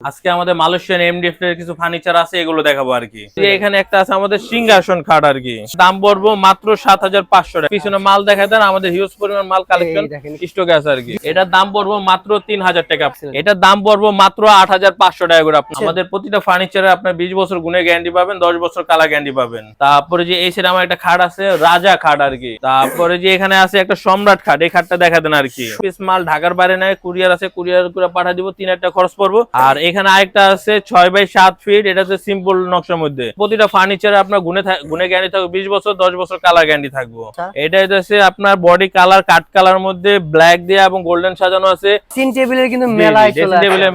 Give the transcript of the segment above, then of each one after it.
আজকে আমাদের Malaysian MDF এর কিছু ফার্নিচার আছে এগুলো দেখাবো আর কি। এখানে একটা আছে আমাদের সিংহাসন খাট আর কি। দাম পড়ব মাত্র সাত হাজার পাঁচশো টাকা। পিছনে মাল দেখা দেন আমাদের হিউজ পরিমাণ মাল কালেকশন। স্টকে আছে আর কি। এটার দাম পড়ব মাত্র তিন হাজার টাকা। এটার দাম পড়ব মাত্র আট হাজার পাঁচশো টাকা করে আমাদের প্রতিটা ফার্নিচারে আপনার বিশ বছর গুণে গ্যারান্টি পাবেন দশ বছর কালা গ্যারান্টি পাবেন। তারপরে যে এই সাইডে আমার একটা খাট আছে রাজা খাট আর কি। তারপরে যে এখানে আছে একটা সম্রাট খাট এই খাটটা দেখা দেন আর কি। পিস মাল ঢাকার বাইরে নেয় কুরিয়ার আছে কুরিয়ার করে পাঠা দিব তিন একটা খরচ পড়ব। আর এখানে আরেকটা আছে ছয় বাই সাত ফিট এটা হচ্ছে সিম্পল নকশার মধ্যে। প্রতিটা ফার্নিচারে আপনার গুনে গুনে গ্যারান্টি থাকবে বিশ বছর দশ বছর কালার গ্যারান্টি থাকব। আচ্ছা। এটা হচ্ছে আপনার বডি কালার কাট কালার মধ্যে ব্ল্যাক দিয়ে এবং গোল্ডেন সাজানো আছে। সিন টেবিলের কিন্তু।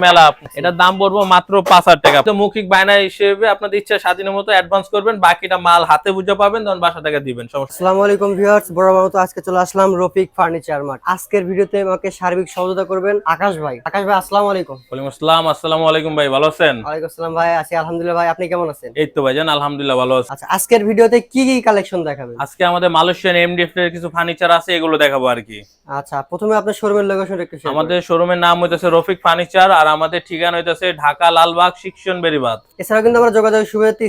মেলা। এটার দাম পড়ব মাত্র পাঁচ হাজার টাকা। তো মৌখিক বায়না হিসেবে আপনাদের ইচ্ছা স্বাধীনের মতো অ্যাডভান্স করবেন বাকিটা মাল হাতে বুঝে পাবেন তখন বাসা থেকে দিবেন আসসালামু আলাইকুম ভিউয়ার্স বড় মতো আজকে চলে আসলাম রফিক ফার্নিচার মার্ট। আজকের ভিডিওতে আমাকে সার্বিক সহযোগিতা করবেন আকাশ ভাই। আকাশ ভাই আসসালামু আলাইকুম। ওয়ালাইকুম আসসালাম আসসালামু আলাইকুম ভাই ভালো আছেন? ওয়ালাইকুম আসসালাম ভাই আছি আলহামদুলিল্লাহ ভাই আপনি কেমন আছেন? এই তো ভাইজান আলহামদুলিল্লাহ ভালো আছি। আচ্ছা আজকের ভিডিওতে কি কি কালেকশন দেখাবেন? আজকে আমাদের মালয়েশিয়ান এমডিএফ এর কিছু ফার্নিচার আছে এগুলো দেখাবো আর কি। আচ্ছা প্রথমে আপনার শোরুমের লোকেশন একটু আমাদের শোরুমের নাম হইতেছে রফিক ফার্নিচার আর আমাদের ঠিকানা হইতেছে ঢাকা লালবাগ শিক্ষণ বেরিবাদ। এছাড়াও কিন্তু আমরা যোগাযোগ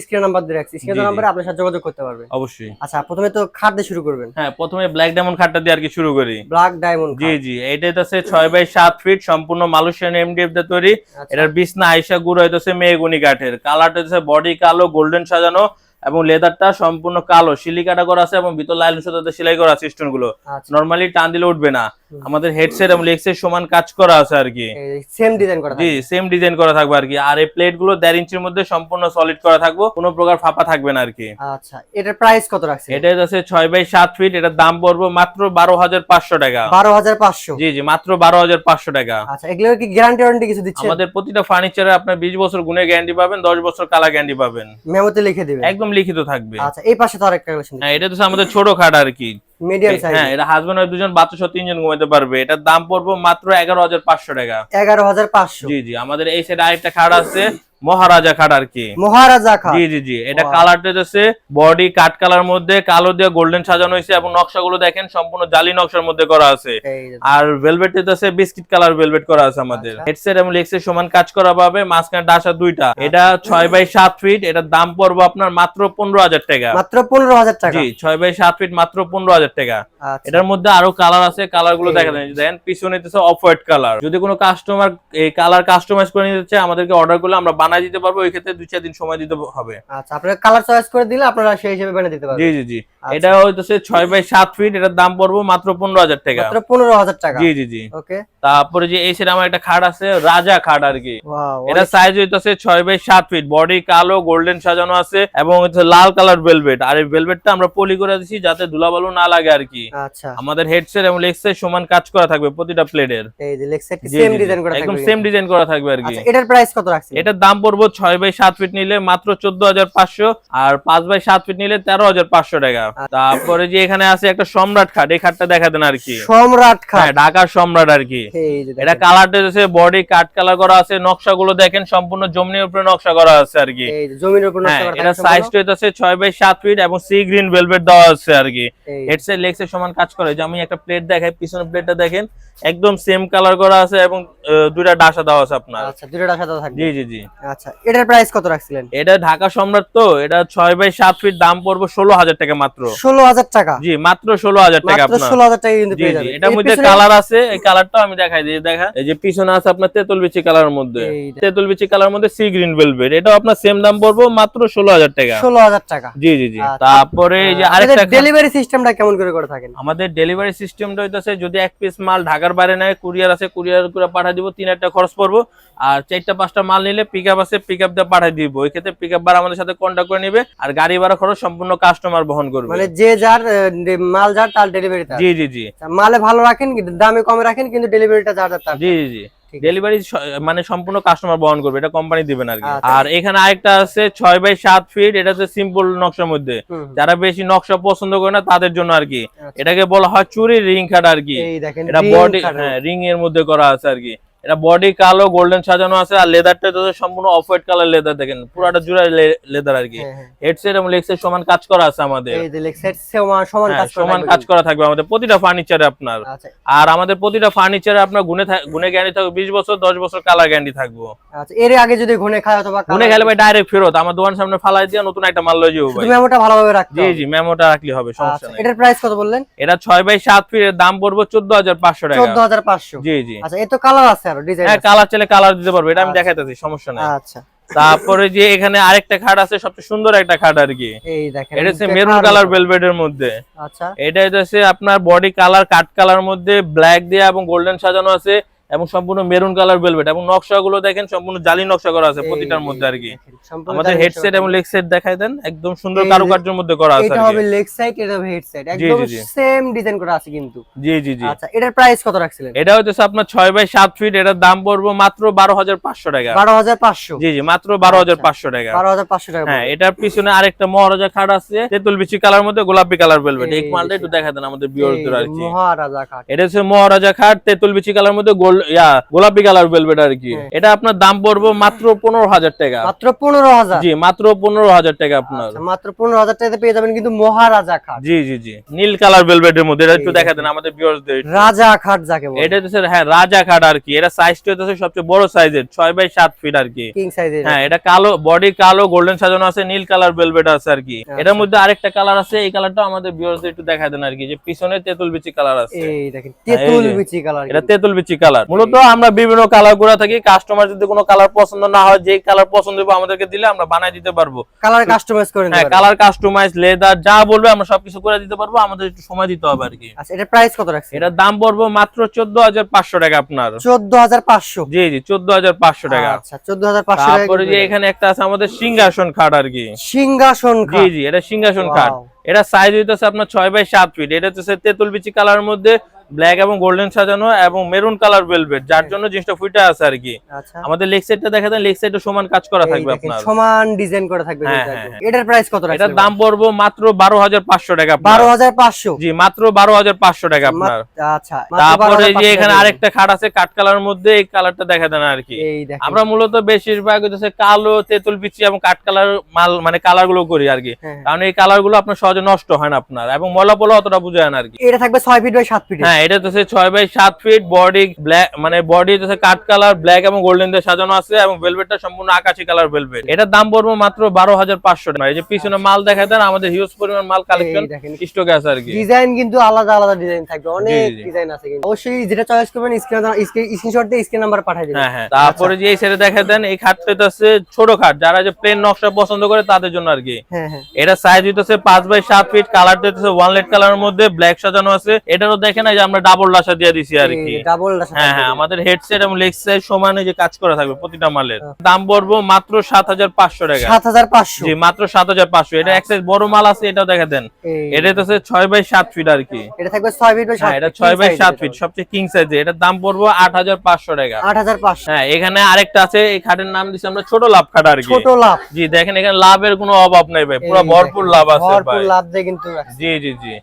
স্ক্রিন নাম্বার দিয়ে রাখছি। স্ক্রিন জি। নাম্বারে আপনার সাথে যোগাযোগ করতে পারবেন অবশ্যই। আচ্ছা প্রথমে তো খাট দিয়ে শুরু করবেন। হ্যাঁ প্রথমে ব্ল্যাক ডায়মন্ড খাটটা দিয়ে আর কি শুরু করি। ব্ল্যাক ডায়মন্ড জি জি এটা হইতেছে ছয় বাই সাত ফিট সম্পূর্ণ মালয়েশিয়ান এমডিএফ দিয়ে তৈরি। আচ্ছা। এটার বিছনা আইসা গুড় হইতেছে মেগুনি কাঠের। কালারটা হচ্ছে বডি কালো গোল্ডেন সাজানো এবং লেদারটা সম্পূর্ণ কালো। সিলিকাটা করা আছে এবং ভিতর লাইন সুতাতে সেলাই করা আছে স্টোনগুলো নর্মালি নরমালি টান দিলে উঠবে না। আমাদের হেডসেট এবং লেগসের সমান কাজ করা আছে আর কি। সেম ডিজাইন করা জি সেম ডিজাইন করা থাকবে আর কি। আর এই প্লেটগুলো দেড় ইঞ্চির মধ্যে সম্পূর্ণ সলিড করা থাকব কোনো প্রকার ফাঁপা থাকবে না আর কি। আচ্ছা এটার প্রাইস কত রাখছেন? এটা আছে ছয় বাই সাত ফিট এটার দাম পড়ব মাত্র বারো হাজার পাঁচশো টাকা। বারো হাজার পাঁচশো? জি জি মাত্র বারো হাজার পাঁচশো টাকা। আচ্ছা এগুলোর কি গ্যারান্টি ওয়ারেন্টি কিছু দিচ্ছে আমাদের প্রতিটা ফার্নিচারে আপনার বিশ বছর গুণে গ্যারান্টি পাবেন দশ বছর কালা গ্যারান্টি পাবেন। মেমোতে লিখে দিবেন? একদম লিখিত থাকবে। আচ্ছা এই পাশে তো আরেকটা কালেকশন হ্যাঁ এটা হচ্ছে আমাদের ছোট খাট আর কি। মিডিয়াম সাইজ হ্যাঁ এটা হাজবেন্ড ওয়াইফ দুজন বাচ্চা সহ তিনজন ঘুমাতে পারবে। এটার দাম পড়ব মাত্র এগারো হাজার পাঁচশো টাকা। এগারো হাজার পাঁচশো। জি জি আমাদের এই সাইডে আরেকটা খাট আছে। মহারাজা খাট আর কি। মহারাজা খা জি জি জি। এটা. কালারটা হচ্ছে বডি কাট কালার মধ্যে কালো দিয়ে গোল্ডেন সাজানো হয়েছে এবং নকশাগুলো দেখেন সম্পূর্ণ জালি নকশার মধ্যে করা আছে। আর ভেলভেট আছে বিস্কিট কালার ভেলভেট করা আছে আমাদের। আচ্ছা। হেডসেট এবং লেগসের সমান কাজ করা পাবে মাঝখানে ডাসা দুইটা। এটা ছয় বাই সাত ফিট এটার দাম পড়ব আপনার মাত্র পনেরো হাজার টাকা। মাত্র পনেরো হাজার টাকা। জি ছয় বাই সাত ফিট মাত্র পনেরো হাজার টাকা। আচ্ছা। এটার মধ্যে আরও কালার আছে কালারগুলো দেখা যায় দেন পিছনে অফ হোয়াইট কালার যদি কোনো কাস্টমার এই কালার কাস্টমাইজ করে নিতে চায় আমাদেরকে অর্ডার করলে আমরা বানাই দিতে পারব ওই ক্ষেত্রে দুই চার দিন সময় দিতে হবে। আচ্ছা আপনারা কালার চয়েস করে দিলে আপনারা সেই হিসেবে বানিয়ে দিতে জি পারবেন। জি জি জি। এটা হইতেছে 6 বাই 7 ফিট এটার দাম পড়ব মাত্র পনেরো হাজার টাকা। মাত্র পনেরো হাজার টাকা। জি জি জি। ওকে তারপরে যে সাইডে আমার একটা খাট আছে রাজা খাট আর কি এটা সাইজ হইতেছে ছয় বাই সাত ফিট বডি কালো গোল্ডেন সাজানো আছে এবং লাল কালার ভেলভেট আর এই ভেলভেটটা আমরা পলি করে দিচ্ছি যাতে ধুলাবালু না লাগে আর কি আচ্ছা। আমাদের হেডসেট এবং লেগসের সমান কাজ করা থাকবে প্রতিটা প্লেটের এই সেম ডিজাইন করা একদম থাকবে সেম ডিজাইন করা থাকবে আর কি আচ্ছা এটার প্রাইস কত রাখছেন? এটার দাম পড়ব ছয় বাই সাত ফিট নিলে মাত্র চোদ্দ হাজার পাঁচশো। আর পাঁচ বাই সাত ফিট নিলে তেরো হাজার পাঁচশো টাকা। আচ্ছা। তারপরে যে এখানে আছে একটা সম্রাট খাট এই খাটটা দেখা দেন আর কি সম্রাট খাট। হ্যাঁ ঢাকার সম্রাট আর কি এটা। কালারটা হচ্ছে বডি কাট কালার করা আছে নকশাগুলো দেখেন সম্পূর্ণ জমিনের উপরে নকশা করা আছে আর কি। জমির উপর হ্যাঁ নকশা করা এটা সাইজটা হইতাছে ছয় বাই সাত ফিট এবং সি গ্রিন ভেলভেট দেওয়া আছে আর কি। হেডসেট লেগসের সমান কাজ করে। যে আমি একটা প্লেট দেখাই পিছনের প্লেটটা দেখেন একদম সেম কালার করা আছে এবং দুইটা ডাসা দেওয়া আছে আপনার। আচ্ছা দুটোটা সাথে থাকবে। জি জি জি। আচ্ছা এটার প্রাইস কত রাখছিলেন? এটা ঢাকা সম্রাট তো এটা ছয় বাই সাত ফিট দাম পড়ব ষোলো হাজার টাকা মাত্র। ষোলো হাজার টাকা? জি মাত্র ষোলো হাজার টাকা আপনার। ষোলো হাজার টাকা কিন্তু পেয়ে যাবেন। এটার মধ্যে কালার আছে এই কালারটাও আমি দেখাই দিই দেখা। এই যে পিছনে আছে আপনার তেতুল বিচি কালার মধ্যে। তেতুল বিচি কালার মধ্যে সি গ্রিন ভেলভেট এটাও আপনার সেম দাম পড়ব মাত্র ষোলো হাজার টাকা। ষোলো হাজার টাকা। জি জি জি। আচ্ছা। তারপরে এই যে আরেকটা ডেলিভারি সিস্টেমটা কেমন করে করে থাকেন? আমাদের ডেলিভারি সিস্টেমটা হইতাছে যদি এক পিস মাল ঢাকার বাইরে নেয় কুরিয়ার আছে কুরিয়ার করে পাঠিয়ে দিব তিন একটা খরচ পড়ব। আর চারটা পাঁচটা মাল নিলে পিক আপ আছে পিক আপ দিয়ে পাঠিয়ে দিব। ওই ক্ষেত্রে পিক আপ বার আমাদের সাথে কন্ট্যাক্ট করে নিবে আর গাড়ি ভাড়া খরচ সম্পূর্ণ কাস্টমার বহন করবে। মানে যে যার মাল যার তার ডেলিভারি জি জি জি। আচ্ছা, মালে ভালো রাখেন দামে কমে রাখেন কিন্তু ডেলিভারিটা যা যা জি জি। ডেলিভারি মানে সম্পূর্ণ কাস্টমার বহন করবে এটা কোম্পানি দিবেন আর কি আচ্ছা। আর এখানে আরেকটা আছে ছয় বাই সাত ফিট এটা হচ্ছে সিম্পল নকশার মধ্যে। যারা বেশি নকশা পছন্দ করে না তাদের জন্য আর কি আচ্ছা। এটাকে বলা হয় চুরি রিং খাট আর কি এটা বডি হ্যাঁ রিং এর মধ্যে করা আছে আর কি এটা বডি কালো গোল্ডেন সাজানো আছে আর লেদারটা তো সম্পূর্ণ অফ হোয়াইট কালার লেদার দেখেন পুরাটা জুড়ে লেদার আর কি। হ্যাঁ, হ্যাঁ। হেডসেট এবং লেগসেট সমান কাজ করা আছে আমাদের। এই যে লেগ সাইড সমান সমান হ্যাঁ, কাজ করা সমান কাজ করা থাকবে আমাদের প্রতিটা ফার্নিচারে আপনার। আচ্ছা। আর আমাদের প্রতিটা ফার্নিচারে আপনার গুনে গুনে গ্যারান্টি থাকবে বিশ বছর দশ বছর কালার গ্যারান্টি থাকব। আচ্ছা এর আগে যদি ঘুনে খায় অথবা গুনে গেলে ভাই ডাইরেক্ট ফেরত আমার দোকান সামনে ফালাই দিয়ে নতুন একটা মাল লয়ে যাব ভাই। তুমি মেমোটা ভালোভাবে রাখতে জি। জি মেমোটা রাখলে হবে সমস্যা আচ্ছা নেই। এটার প্রাইস কত বললেন? এটা ছয় বাই সাত ফিটের দাম পড়বে চোদ্দ হাজার পাঁচশো টাকা। চোদ্দ হাজার পাঁচশো। জি জি। আচ্ছা এ তো কালার আছে আরও ডিজাইন হ্যাঁ কালার চাইলে কালার দিতে পারবে এটা আমি আচ্ছা। দেখাইতেছি সমস্যা নাই। আচ্ছা। তারপরে যে এখানে আরেকটা খাট আছে সবচেয়ে সুন্দর একটা খাট আর কি। এই দেখেন এটা হচ্ছে মেরুন কালার কালারের মধ্যে। আচ্ছা। এটা হচ্ছে আপনার বডি কালার কাট কালার মধ্যে ব্ল্যাক দিয়ে এবং গোল্ডেন সাজানো আছে। এবং সম্পূর্ণ মেরুন কালার ভেলভেট এবং নকশাগুলো দেখেন সম্পূর্ণ জালি নকশা করা আছে প্রতিটার মধ্যে আর কি। আমাদের হেডসেট এবং লেগ সেট দেখাই দেন একদম সুন্দর কারুকার্যের মধ্যে করা আছে এটা হবে লেগ সাইড এটা হবে হেড সাইড জি, একদম। সেম ডিজাইন করা আছে কিন্তু। জি জি জি। আচ্ছা এটার প্রাইস কত রাখছিলেন? এটা হচ্ছে আপনার ছয় বাই সাত ফিট এটার দাম পড়ব মাত্র বারো হাজার পাঁচশো টাকা। বারো হাজার পাঁচশো? জি জি মাত্র বারো হাজার পাঁচশো টাকা। বারো হাজার পাঁচশো টাকা হ্যাঁ এটার পিছনে আরেকটা মহারাজা খাট আছে তেতুল বিচি কালার মধ্যে গোলাপি কালার বেলভেট এই এই মালটা একটু দেখা দেন আমাদের বিয়রদের আর কি। মহারাজা কাঠ এটা হচ্ছে মহারাজা খাট তেতুল বিচি কালার মধ্যে গোল ইয়া গোলাপি কালার বেলভেট আর কি। হ্যাঁ। এটা আপনার দাম পড়ব মাত্র পনেরো হাজার টাকা। মাত্র পনেরো হাজার। জি মাত্র পনেরো হাজার টাকা আপনার। আচ্ছা, মাত্র পনেরো হাজার টাকাতে পেয়ে যাবেন কিন্তু মহারাজা খাট। জি জি জি। নীল কালার বেলভেটের মধ্যে এটা একটু দেখা দেন আমাদের রাজা খাট যাকে বলে। এটা হচ্ছে হ্যাঁ রাজা খাট আর কি। এটা সাইজটা হচ্ছে সবচেয়ে বড় সাইজের ছয় বাই সাত ফিট আর কি। কিং সাইজের হ্যাঁ এটা কালো বডি কালো গোল্ডেন সাজানো আছে নীল কালার বেলভেট আছে আর কি। আচ্ছা। এটার মধ্যে আরেকটা কালার আছে এই কালারটা আমাদের ভিউয়ারদের একটু দেখা দেন আর কি। যে পিছনে তেঁতুল বিচি কালার আছে। এই দেখেন তেঁতুল এই যে। বিচি কালার এটা তেঁতুল বিচি কালার মূলত আমরা বিভিন্ন কালার করে থাকি কাস্টমার যদি কোনো কালার পছন্দ না হয় যে কালার পছন্দ হবে আমাদেরকে দিলে আমরা বানাই দিতে পারব। কালার কাস্টমাইজ করে হ্যাঁ কালার কাস্টমাইজ লেদার যা বলবে আমরা সবকিছু করে দিতে পারব আমাদের একটু সময় দিতে হবে আর কি আচ্ছা এটা প্রাইস কত রাখছেন? এটার দাম পড়ব মাত্র চোদ্দ হাজার পাঁচশো টাকা আপনার। চোদ্দ হাজার পাঁচশো। জি জি চোদ্দ হাজার পাঁচশো টাকা। আচ্ছা চোদ্দ হাজার পাঁচশো টাকা তারপরে যে এখানে একটা আছে আমাদের সিংহাসন খাট আর কি সিংহাসন জি খাট। জি এটা সিংহাসন খাট। এটা সাইজ হইতেছে আপনার ছয় বাই সাত ফিট এটা হচ্ছে তেঁতুল বিচি কালার মধ্যে ব্ল্যাক এবং গোল্ডেন সাজানো এবং মেরুন কালার ভেলভেট যার জন্য জিনিসটা ফুটে আছে আর কি। আচ্ছা। আমাদের লেগ সাইডটা দেখা দেন লেগ সাইডে সমান কাজ করা থাকবে আপনার। সমান ডিজাইন করে থাকবে হ্যাঁ, হ্যাঁ, একদম। এটার প্রাইস কত এটার দাম পড়ব মাত্র বারো হাজার পাঁচশো টাকা আপনার। বারো হাজার পাঁচশো? জি মাত্র বারো হাজার পাঁচশো টাকা আপনার। আচ্ছা তারপরে যে এখানে আরেকটা খাট আছে কাঠ কালার মধ্যে এই কালারটা দেখা দেন আর কি। আমরা মূলত বেশিরভাগ হচ্ছে কালো তেঁতুল বিচি এবং কাঠ কালার মাল মানে কালারগুলো করি আর কি। হ্যাঁ, কারণ এই কালারগুলো আপনার সহজে নষ্ট হয় না আপনার এবং ময়লা পোলা অতটা বুঝায় না আর কি। এটা থাকবে ছয় ফিট বাই সাত ফিট হ্যাঁ এটা হচ্ছে ছয় বাই সাত ফিট বডি ব্ল্যাক মানে বডি হচ্ছে কাঠ কালার ব্ল্যাক এবং গোল্ডেন দিয়ে সাজানো আছে এবং ভেলভেটটা সম্পূর্ণ আকাশি কালার ভেলভেট এটার দাম পড়ব মাত্র বারো হাজার পাঁচশো টাকা। এই যে পিছনে মাল দেখা দেন আমাদের হিউজ পরিমাণ মাল কালেকশন স্টকে আছে আর কি। ডিজাইন কিন্তু আলাদা আলাদা ডিজাইন থাকবে অনেক ডিজাইন আছে কিন্তু। অবশ্যই যেটা চয়েস করবেন স্ক্রিন স্ক্রিনশট দিয়ে স্ক্রিন নাম্বার পাঠিয়ে দিবেন। হ্যাঁ হ্যাঁ। তারপরে যে এই সাইডে দেখা দেন এই খাটটা হচ্ছে ছোট খাট যারা যে প্লেন নকশা পছন্দ করে তাদের জন্য আর কি। হ্যাঁ হ্যাঁ। এটা সাইজ হইতেছে পাঁচ বাই সাত ফিট কালার দিতেছে ওয়ানলেট কালারের মধ্যে ব্ল্যাক সাজানো আছে। এটারও দেখেন এই আমরা ডাবল লাসা দিয়ে দিছি আর কি। ডাবল হ্যাঁ হ্যাঁ আমাদের হেডসেট এবং লেগ সাইজ সমানে যে কাজ করা থাকবে প্রতিটা মালের। হ্যাঁ। দাম পড়ব মাত্র সাত হাজার পাঁচশো টাকা। সাত হাজার পাঁচশো। জি মাত্র সাত হাজার পাঁচশো। এটা এক সাইজ বড় মাল আছে এটাও দেখা দেন। এটা হচ্ছে ছয় বাই সাত ফিট আর কি। এটা থাকবে ছয় ফিট বাই হ্যাঁ এটা ছয় বাই সাত ফিট সবচেয়ে কিং সাইজে এটার দাম পড়ব আট হাজার পাঁচশো টাকা। আট হাজার পাঁচশো। হ্যাঁ এখানে আরেকটা আছে এই খাটের নাম দিচ্ছি আমরা ছোট লাভ খাট আর কি। ছোট লাভ। জি দেখেন এখানে লাভের কোনো অভাব নাই ভাই পুরো ভরপুর লাভ আছে ভরপুর ভাই লাভ দিয়ে কিন্তু জি জি জি।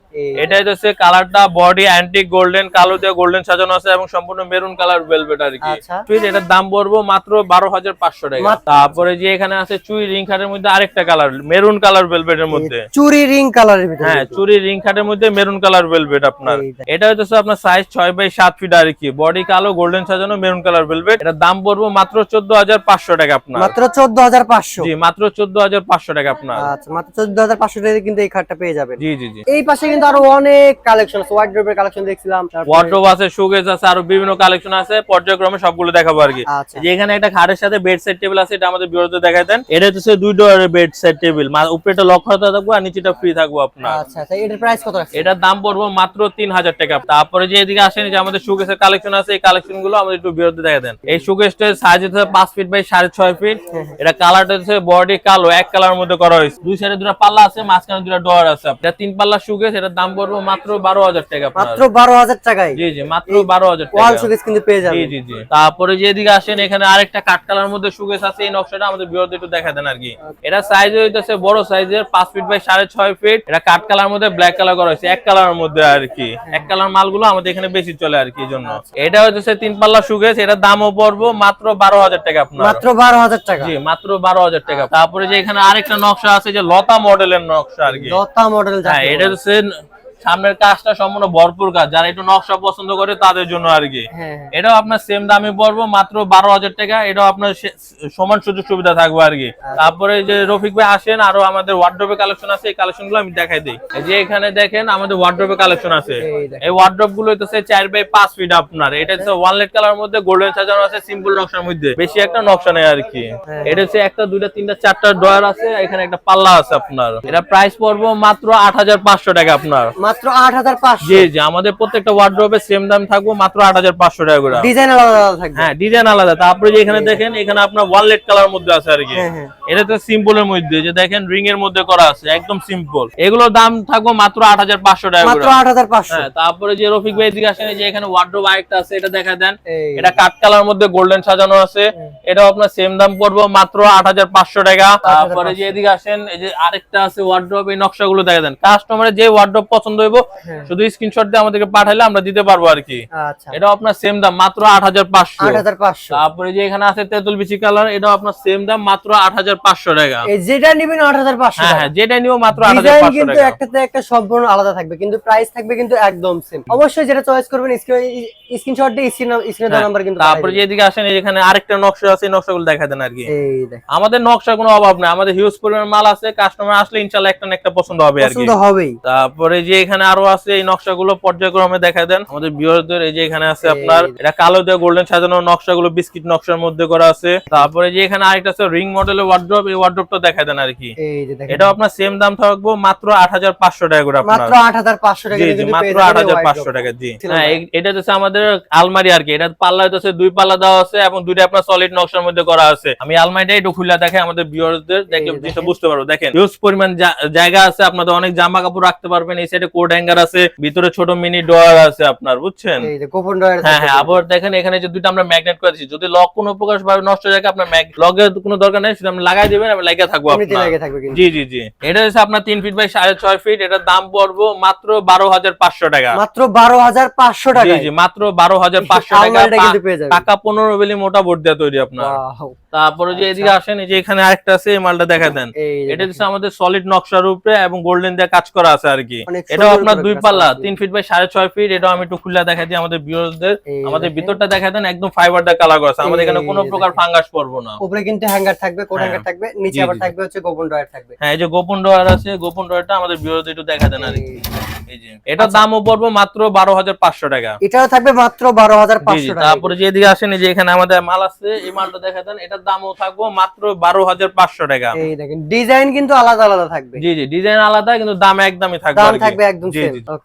এটাই হচ্ছে কালারটা বডি অ্যান্টিক গোল্ডেন কালো দিয়ে গোল্ডেন সাজানো আছে এবং সম্পূর্ণ মেরুন কালার ভেলভেট আর কি। আচ্ছা। এটার দাম পড়ব মাত্র বারো হাজার পাঁচশো টাকা। তারপরে যে এখানে আছে চুই রিং খাটের মধ্যে আরেকটা কালার মেরুন কালার ভেলভেটের মধ্যে। চুরি রিং কালারের হ্যাঁ চুরি রিং খাটের মধ্যে মেরুন কালার ভেলভেট আপনার। এটা হচ্ছে আপনার সাইজ ছয় বাই সাত ফিট আর কি। বডি কালো গোল্ডেন সাজানো মেরুন কালার ভেলভেট এটার দাম পড়ব মাত্র চোদ্দ হাজার পাঁচশো টাকা আপনার। মাত্র চোদ্দ হাজার পাঁচশো। জি মাত্র চোদ্দ হাজার পাঁচশো টাকা আপনার। আচ্ছা মাত্র চোদ্দ হাজার পাঁচশো টাকা কিন্তু এই খাটটা পেয়ে যাবেন। জি জি জি। এই পাশে কিন্তু আরও অনেক কালেকশন আছে হোয়াইট ড্রপের কালেকশন দেখছিলাম ওয়ার্ডরোব আছে শুগেজ আছে আরও বিভিন্ন কালেকশন আছে পর্যায়ক্রমে সবগুলো দেখাবো আর কি। আচ্ছা। এখানে একটা খাটের সাথে বেড সেট টেবিল আছে এটা আমাদের বিরোধী দেখাই দেন। এটা হচ্ছে দুই ডোয়ারের বেড সেট টেবিল উপরেটা লক থাকব আর নিচেটা ফ্রি থাকব আপনার। আচ্ছা আচ্ছা এটার প্রাইস কত এটার দাম পড়ব মাত্র তিন হাজার টাকা। তারপরে যে এদিকে আসেন যে আমাদের সুকেসের কালেকশন আছে এই কালেকশনগুলো আমাদের একটু বিরোধী দেখা দেন। এই সুকেসটার সাইজ হচ্ছে পাঁচ ফিট বাই সাড়ে ছয় ফিট এটা কালারটা হচ্ছে বডি কালো এক কালার মধ্যে করা হয়েছে। দুই সাইডে দুটো পাল্লা আছে মাঝখানে দুটো ডোয়ার আছে। এটা তিন পাল্লা সুকেস এটার দাম পড়ব মাত্র বারো হাজার টাকা মাত্র বারো হাজার টাকায়। জি জি মাত্র বারো হাজার ওয়াল শোকেস কিন্তু পেয়ে যাবে জি জি জি। তারপরে যে এদিকে আসেন এখানে আরেকটা কাঠ কালার মধ্যে সুকেস আছে এই নকশাটা আমাদের বিরোধী একটু দেখা দেন আর কি। এটা সাইজ হইতেছে বড় সাইজের পাঁচ ফিট বাই সাড়ে ছয় ফিট এটা কাঠ কালার মধ্যে ব্ল্যাক কালার করা হয়েছে এক কালারের মধ্যে আর কি। এক কালার মালগুলো আমাদের এখানে বেশি চলে আর কি জন্য। এটা হচ্ছে তিন পাল্লা সুকেস এটার দামও পড়ব মাত্র বারো হাজার টাকা আপনার। মাত্র বারো হাজার টাকা। জি মাত্র বারো হাজার টাকা। তারপরে যে এখানে আরেকটা নকশা আছে যে লতা মডেলের নকশা আর কি। লতা মডেল হ্যাঁ এটা হচ্ছে সামনের কাজটা সম্পূর্ণ ভরপুর কাজ। যারা একটু নকশা পছন্দ করে তাদের জন্য আর কি। হ্যাঁ হ্যাঁ। এটাও আপনার সেম দামে পড়ব মাত্র বারো হাজার টাকা। এটাও আপনার সমান সুযোগ সুবিধা থাকবে আর কি। আচ্ছা। তারপরে যে রফিক ভাই আসেন আরও আমাদের ওয়ার্ড্রোপে কালেকশন আছে এই কালেকশনগুলো আমি দেখাই দিই। যে এখানে দেখেন আমাদের ওয়ার্ড্রোপে কালেকশন আছে। এই ওয়ার্ড্রোপগুলো হচ্ছে চার বাই পাঁচ ফিট আপনার। এটা হচ্ছে ওয়ান লেট কালার মধ্যে গোল্ডেন সাজানো আছে সিম্পল নকশার মধ্যে। বেশি একটা নকশা নেই আর কি। হ্যাঁ। এটা হচ্ছে একটা দুইটা তিনটা চারটা ডয়ার আছে এখানে একটা পাল্লা আছে আপনার। এটা প্রাইস পড়ব মাত্র আট হাজার পাঁচশো টাকা আপনার। মাত্র আট হাজার পাঁচশো। জি জি আমাদের প্রত্যেকটা ওয়ার্ড্রোবে সেম দাম থাকব মাত্র আট হাজার পাঁচশো টাকা করে। ডিজাইন আলাদা থাকবে। হ্যাঁ ডিজাইন আলাদা। তারপরে যে এখানে দেখেন এখানে আপনার ওয়ালেট কালার মধ্যে আছে আর কি। হ্যাঁ, হ্যাঁ। এটা তো সিম্পল এর মধ্যে যে দেখেন রিং এর মধ্যে করা আছে একদম সিম্পল এগুলোর দাম থাকব মাত্র আট হাজার পাঁচশো টাকা মাত্র করে আট হাজার পাঁচশো। হ্যাঁ তারপরে যে রফিক ভাই আসেন যে এখানে ওয়ার্ড্রোব আরেকটা আছে এটা দেখা দেন। এটা কাঠ কালার মধ্যে গোল্ডেন সাজানো আছে। এটাও আপনার সেম দাম পড়ব মাত্র আট হাজার পাঁচশো টাকা। তারপরে যে এদিকে আসেন এই যে আরেকটা আছে ওয়ার্ড্রোব এই নকশাগুলো দেখা দেন। কাস্টমারের যে ওয়ার্ড্রোব পছন্দ হইব হ্যাঁ। শুধু স্ক্রিনশট দিয়ে আমাদেরকে পাঠাইলে আমরা দিতে পারব আর কি। আচ্ছা। এটাও আপনার সেম দাম মাত্র আট হাজার পাঁচশো। তারপরে যে এখানে আছে তেঁতুল বিচি কালার এটাও আপনার সেম দাম মাত্র আট হাজার পাঁচশো টাকা। এই যেটা নিবেন আট হাজার পাঁচশো হ্যাঁ হ্যাঁ যেটা নিও মাত্র আট হাজার পাঁচশো কিন্তু একটাতে একটা সম্পূর্ণ আলাদা থাকবে কিন্তু প্রাইস থাকবে কিন্তু একদম সেম অবশ্যই যেটা চয়েস করবেন স্ক্রিনশট দিয়ে স্ক্রিন স্ক্রিনে দেওয়া নাম্বার কিন্তু তারপরে পাঠিয়ে যে এদিকে আসেন এই যেখানে আরেকটা নকশা আছে নকশাগুলো দেখা দেন আর কি। এই দেখ। আমাদের নকশা কোনো অভাব নাই আমাদের হিউজ পরিমাণ মাল আছে কাস্টমার আসলে ইনশাল্লাহ একটা না একটা পছন্দ হবে আর কি। পছন্দ হবেই। তারপরে যে এখানে আরও আছে এই নকশাগুলো পর্যায়ক্রমে দেখা দেন। আমাদের বিয়রদের এই যে এখানে আছে আপনার এটা কালো দিয়ে গোল্ডেন সাজানো নকশাগুলো বিস্কিট নকশার মধ্যে করা আছে। তারপরে যে এখানে আরেকটা আছে রিং মডেলের ওয়ার্ড্রপ এই ওয়ার্ড্রপটা দেখা দেন আর কি এটাও আপনার সেম দাম থাকব মাত্র আট হাজার পাঁচশো টাকা করে আপনার। মাত্র আট হাজার পাঁচশো টাকা জি মাত্র আট হাজার পাঁচশো টাকা জি। হ্যাঁ এটা হচ্ছে আমাদের আলমারি আর কি। এটা পাল্লা হচ্ছে দুই পাল্লা দেওয়া আছে এবং দুইটা আপনার সলিড নকশার মধ্যে করা আছে। আমি আলমারিটা একটু খুলে দেখে আমাদের ভিউয়ারদের দেখে বুঝতে পারব। দেখেন হিউজ পরিমাণ জায়গা আছে আপনাদের অনেক জামা কাপড় রাখতে পারবেন এই সাইডে কোট হ্যাঙ্গার আছে ভিতরে ছোট মিনি ডোয়ার আছে আপনার বুঝছেন? গোপন ডয়ার হ্যাঁ হ্যাঁ আবার দেখেন এখানে যে দুইটা আমরা ম্যাগনেট করে দিচ্ছি যদি লক কোনো প্রকার ভাবে নষ্ট হয়ে যায় আপনার লগের কোনো দরকার নেই সেটা আপনি লাগাই দিবেন আমি লাগিয়ে থাকব আপনার। জি জি জি। এটা হচ্ছে আপনার তিন ফিট বাই সাড়ে ছয় ফিট এটার দাম পড়ব মাত্র বারো হাজার পাঁচশো টাকা। মাত্র বারো হাজার পাঁচশো টাকা জি মাত্র বারো হাজার পাঁচশো টাকা। টাকা পনেরো বেলি মোটা বোর্ড দেওয়া তৈরি আপনার। তারপরে যে এদিকে আসেন এই যে এখানে আরেকটা আছে এই মালটা দেখা দেন। এটা হচ্ছে আমাদের সলিড নকশার উপরে এবং গোল্ডেন দিয়ে কাজ করা আছে আর কি এটাও আপনার দুই পাল্লা তিন ফিট বাই সাড়ে ছয় ফিট এটাও আমি একটু খুলে দেখা দিই আমাদের ভিউয়ারদের আমাদের ভিতরটা দেখা দেন একদম ফাইবার দিয়ে কালার করা আছে। আমাদের এখানে কোনো প্রকার ফাঙ্গাস পড়ব না। উপরে কিন্তু হ্যাঙ্গার থাকবে কোট হ্যাঁ। হ্যাঙ্গার থাকবে নিচে আবার থাকবে হচ্ছে গোপন ডয়ার থাকবে। হ্যাঁ এই যে গোপন ডয়ার আছে গোপন ডয়ারটা আমাদের ভিউয়ারদের একটু দেখা দেন আর কি এই এই যে এটার আচ্ছা। দামও পড়ব মাত্র বারো হাজার পাঁচশো টাকা। এটাও থাকবে মাত্র বারো হাজার পাঁচশো তারপরে যেদিকে আসেন যে এখানে আমাদের মাল আছে এই মালটা দেখা দেন এটার দামও থাকব মাত্র বারো হাজার পাঁচশো টাকা। এই দেখেন ডিজাইন কিন্তু আলাদা আলাদা থাকবে। জি জি ডিজাইন আলাদা কিন্তু দাম একদমই থাকবে দাম একদম.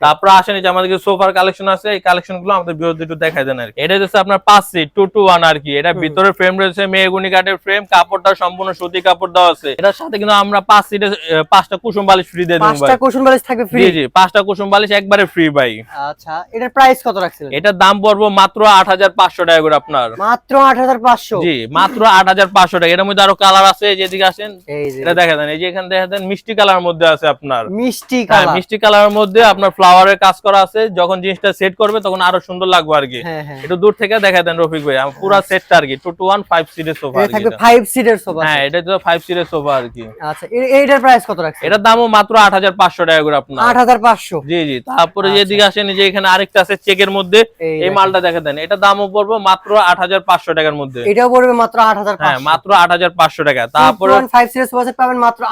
তারপরে আসেন যে আমাদের সোফার কালেকশন আছে এই কালেকশনগুলো আমাদের বিরোধী একটু দেখাই দেন আর এটা হচ্ছে আপনার পাঁচ সিট টু টু ওয়ান আর কি। এটা ভিতরে ফ্রেম রয়েছে মেহগুনি কাঠের ফ্রেম কাপড়টা সম্পূর্ণ সুতি কাপড় দেওয়া আছে। এটার সাথে কিন্তু আমরা পাঁচ সিটে পাঁচটা কুসুম বালিশ ফ্রি দিয়ে দেবো পাঁচটা ভাই। বালিশ থাকবে ফ্রি জি জি পাঁচটা কুসুম বালিশ একবারে ফ্রি ভাই। আচ্ছা এটার প্রাইস কত রাখছিলেন? এটার দাম পড়ব মাত্র আট হাজার পাঁচশো টাকা করে আপনার। মাত্র আট হাজার পাঁচশো? জি মাত্র আট হাজার পাঁচশো টাকা। এটার মধ্যে আরও কালার আছে যেদিকে আসেন এটা দেখা দেন এই যে এখানে দেখা দেন মিষ্টি কালার মধ্যে আছে আপনার। মিষ্টি হ্যাঁ কালার মিষ্টি কালারের মধ্যে আপনার ফ্লাওয়ারের কাজ করা আছে। যখন জিনিসটা সেট করবে তখন আরও সুন্দর লাগবে আর কি। হ্যাঁ হ্যাঁ। একটু দূর থেকে দেখা দেন রফিক ভাই পুরো সেটটা আর কি। টু টু ওয়ান ফাইভ সিটের সোফা এটা থাকবে ফাইভ সিটের সোফা হ্যাঁ এটা তো ফাইভ সিটের সোফা আর কি। আচ্ছা এইটার প্রাইস কত রাখছেন? এটার দামও মাত্র আট হাজার পাঁচশো টাকা করে আপনার। আট হাজার পাঁচশো। জি জি তারপরে আচ্ছা। যেদিকে আসেন যে এখানে আরেকটা আছে চেকের মধ্যে এই এই মালটা দেখা দেন। এটা দামও পড়ব মাত্র আট হাজার পাঁচশো টাকার মধ্যে। এটাও পড়বে মাত্র আট হাজার হ্যাঁ মাত্র আট হাজার পাঁচশো টাকা। তারপরে সোফা সেট পাবেন মাত্র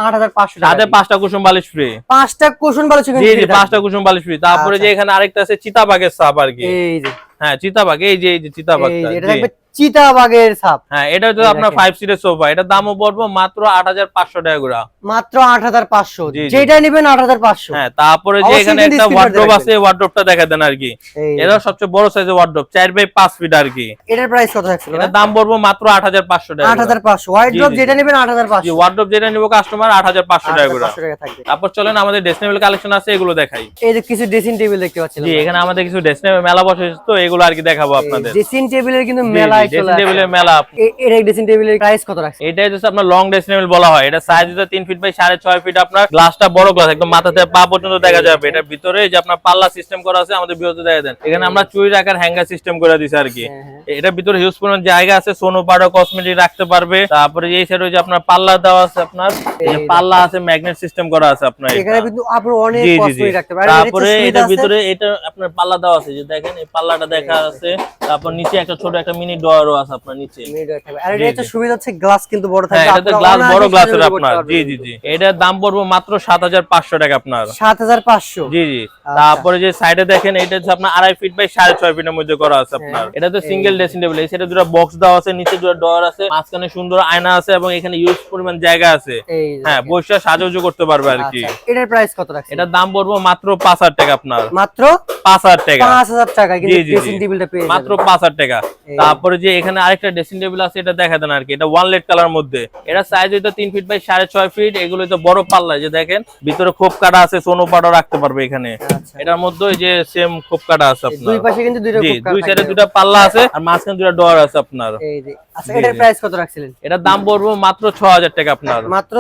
টাকা। সাথে পাঁচটা কুসুম বালিশ ফ্রি পাঁচটা কুসুম বালিশ কিন্তু জি জি পাঁচটা কুসুম বালিশ ফ্রি তারপরে যে আচ্ছা। এখানে আরেকটা আছে চিতাবাগের সাপ আর কি। এই যে। হ্যাঁ চিতাবাগ এই যে এই যে চিতাবাগটা এটা চিতাবাগের ছাপ হ্যাঁ এটা হচ্ছে আপনার ফাইভ সিটের সোফা এটা দামও পড়ব মাত্র আট হাজার পাঁচশো টাকা করে। মাত্র আট হাজার পাঁচশো। যেটা নেবেন আট হাজার পাঁচশো। হ্যাঁ তারপরে যে এখানে একটা ওয়ার্ড্রোপ আছে ওয়ার্ড্রোপটা দেখা দেন আর কি। এটা সবচেয়ে বড় সাইজের ওয়ার্ড্রোপ চার বাই পাঁচ ফিট আর কি। এটার প্রাইস কত থাকছিল এটা দাম পড়ব মাত্র আট হাজার পাঁচশো টাকা আট হাজার পাঁচশো। হোয়াইট জি, ড্রপ জি, যেটা নেবেন আট হাজার পাঁচশো। ওয়ার্ড্রোপ যেটা নিবো কাস্টমার আট হাজার পাঁচশো টাকা করে। তারপর চলেন আমাদের ডেসনেবল কালেকশন আছে এগুলো দেখাই। এই যে কিছু ড্রেসিং টেবিল দেখতে পাচ্ছিলাম জি এখানে আমাদের কিছু ডেসনেবল মেলা বসে তো এগুলো আর কি দেখাবো আপনাদের। ড্রেসিং টেবিলের কিন্তু ড্রেসিং টেবিলের আসে। মেলা এ- ড্রেসিং টেবিলের প্রাইস কত রাখছে? এটা হচ্ছে আপনার লং ডেসনেবল বলা হয়। এটা সাইজ হচ্ছে তিন ফিট বাই সাড়ে ছয় ফিট আপনার গ্লাসটা বড় গ্লাস একদম মাথা থেকে পা পর্যন্ত দেখা যাবে। এটার ভিতরে যে আপনার পাল্লা সিস্টেম করা আছে আমাদের বিরত দেখা দেন। এখানে আমরা চুরি রাখার হ্যাঙ্গার সিস্টেম করে দিছি আর কি। হ্যাঁ, এটার ভিতরে হিউজ পরিমাণ জায়গা আছে সোনো পাড়ো কসমেটিক রাখতে পারবে। তারপরে এই সাইড যে আপনার পাল্লা দেওয়া আছে আপনার পাল্লা আছে ম্যাগনেট সিস্টেম করা আছে আপনার এখানে কিন্তু অনেক কসমেটিক রাখতে তারপরে এটার ভিতরে এটা আপনার পাল্লা দেওয়া আছে যে দেখেন এই পাল্লাটা দেখা আছে। তারপর নিচে একটা ছোট একটা মিনি আছে আপনার নিচে। আর এটা। সুবিধা হচ্ছে গ্লাস কিন্তু বড় হ্যাঁ থাকবে এটাতে গ্লাস বড় গ্লাসের আপনার। জি জি জি। এটার দাম পড়ব মাত্র সাত হাজার পাঁচশো টাকা আপনার। সাত হাজার পাঁচশো? জি জি। তারপরে যে সাইডে দেখেন এটা হচ্ছে আপনার আড়াই ফিট বাই সাড়ে ছয় ফিটের মধ্যে করা আছে আপনার। এটা তো সিঙ্গেল ড্রেসিং টেবিল এই দুটো বক্স দেওয়া আছে নিচে দুটো ডোর আছে মাঝখানে সুন্দর আয়না আছে এবং এখানে ইউজ পরিমাণ জায়গা আছে। হ্যাঁ। বৈশা সাজাজু করতে পারবে আর কি। আচ্ছা, এটার প্রাইস কত রাখছে এটার দাম পড়ব মাত্র পাঁচ হাজার টাকা আপনার। মাত্র পাঁচ হাজার টাকা। পাঁচ হাজার টাকা কিন্তু। ড্রেসিং টেবিলটা পেয়ে মাত্র যাবেন। পাঁচ হাজার টাকা। তারপরে যে এখানে আরেকটা ড্রেসিং টেবিল আছে এটা দেখা দেন আর কি এটা ওয়ান লেট কালার মধ্যে। এটা সাইজ হইতো তিন ফিট বাই সাড়ে ছয় ফিট এগুলো তো বড় পাল্লা যে দেখেন ভিতরে খোপ কাটা আছে সোনো পাটও রাখতে পারবে এখানে। আচ্ছা। এটার মধ্যে যে সেম খোপ কাটা আছে আপনার। দুই পাশে কিন্তু দুই সাইডে দুটা পাল্লা আছে আর মাঝখানে দুটা ডোর আছে আপনার। আচ্ছা এটার প্রাইস কত রাখছিলেন? এটার দাম পড়ব মাত্র ছ হাজার টাকা আপনার। মাত্র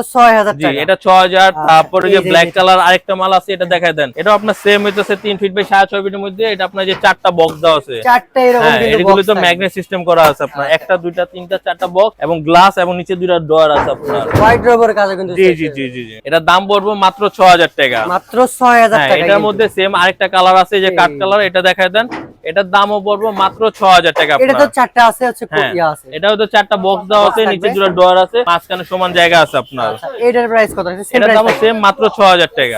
জি এটা আচ্ছা, তারপরে যে ব্ল্যাক কালার আরেকটা মাল আছে এটা দেখায় দেন। এটা আপনার সেম হইতেছে ফিট বাই ফিটের মধ্যে এটা আপনার যে চারটা বক্স দেওয়া আছে। চারটা এরকম হ্যাঁ কিন্তু এগুলো তো ম্যাগনেট সিস্টেম করা আছে আপনার। আচ্ছা। একটা দুইটা তিনটা চারটা বক্স এবং গ্লাস এবং নিচে দুইটা ডোর আছে আপনার। হোয়াইট রবার কাজে কিন্তু জি জি জি জি জি। এটার দাম পড়ব মাত্র ছ হাজার টাকা। মাত্র ছয় হাজার হ্যাঁ টাকা এটার মধ্যে সেম আরেকটা কালার আছে যে কাঠ কালার এটা দেখায় দেন। এটার দামও পড়ব মাত্র ছ হাজার টাকা এটা তো চারটা আছে হচ্ছে হ্যাঁ আছে। এটাও তো চারটা বক্স দেওয়া আছে নিচে। দুটো ডোর আছে মাঝখানে সমান জায়গা আছে আপনার। আচ্ছা এটার প্রাইস কত? আছে এটার দামও সেম মাত্র ছ হাজার টাকা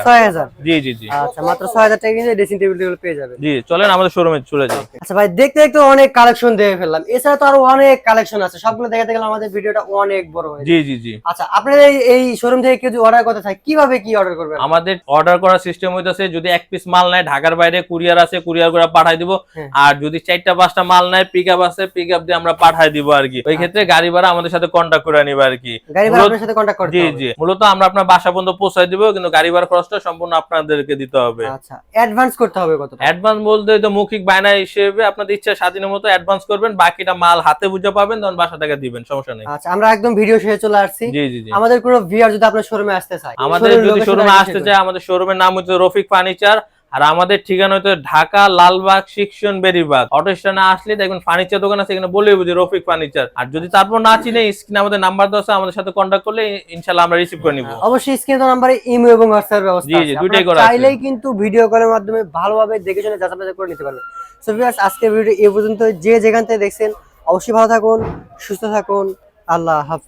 জি জি জি। আচ্ছা মাত্র টাকা ড্রেসিং টেবিল পেয়ে জি চলেন আমাদের শোরুমে চলে যাই। আচ্ছা ভাই দেখতে দেখতে অনেক কালেকশন দেখে ফেললাম। এছাড়া তো আরও অনেক কালেকশন আছে। সবগুলো দেখাতে গেলে আমাদের ভিডিওটা অনেক বড় হয়ে জি জি জি। আচ্ছা আপনাদের এই- শোরুম থেকে কেউ অর্ডার করতে চায় কীভাবে কি অর্ডার করবেন আমাদের অর্ডার করার সিস্টেম হইতেছে যদি এক পিস মাল নেয় ঢাকার বাইরে কুরিয়ার আছে কুরিয়ার করে পাঠাই দিব। আর যদি চারটা পাঁচটা মাল নেয় পিক আপ আছে পিক আপ দিয়ে আমরা পাঠাই দিব আর কি। ওই ক্ষেত্রে গাড়ি ভাড়া আমাদের সাথে কন্ট্যাক্ট করে নিবে আর কি। জি জি। মূলত আমরা আপনার বাসা পর্যন্ত পৌঁছাই দিব কিন্তু গাড়ি ভাড়া খরচটা সম্পূর্ণ আপনাদেরকে দিতে হবে। আচ্ছা। অ্যাডভান্স করতে হবে কত অ্যাডভান্স বলতে তো মৌখিক বায়না হিসেবে আপনাদের ইচ্ছা স্বাধীনের মতো অ্যাডভান্স করবেন বাকিটা মাল হাতে বুঝে পাবেন তখন বাসা থেকে দিবেন সমস্যা নেই। আচ্ছা আমরা একদম ভিডিও শেষে চলে আসছি। জি জি জি। আমাদের কোনো যদি আপনার শোরুমে আসতে চায় আমাদের showroom যদি শোরুমে আসতে চায় আমাদের শোরুমের নাম হচ্ছে রফিক ফার্নিচার। আর আমাদের ঠিকানা হচ্ছে ঢাকা লালবাগ শিক্ষণ বেরিবাগ। অটো স্ট্যান্ডে আসলে দেখবেন ফার্নিচার দোকান আছে এখানে বলে বুঝি রফিক ফার্নিচার আর যদি তারপর না চিনে স্ক্রিনে আমাদের নাম্বার দেওয়া আছে আমাদের সাথে কন্ট্যাক্ট করলে ইনশাল্লাহ আমরা রিসিভ করে নিব। অবশ্যই স্ক্রিন নাম্বারে ইমো এবং হোয়াটসঅ্যাপ ব্যবস্থা জি, জি, আপনারা করা আছে। চাইলেই কিন্তু ভিডিও কলের মাধ্যমে ভালোভাবে দেখে শুনে যাচাই করে নিতে পারবেন। সো ভিউয়ার্স আজকের ভিডিও এই পর্যন্ত যে যেখান থেকে দেখছেন অবশ্যই ভালো থাকুন সুস্থ থাকুন। আল্লাহ হাফেজ।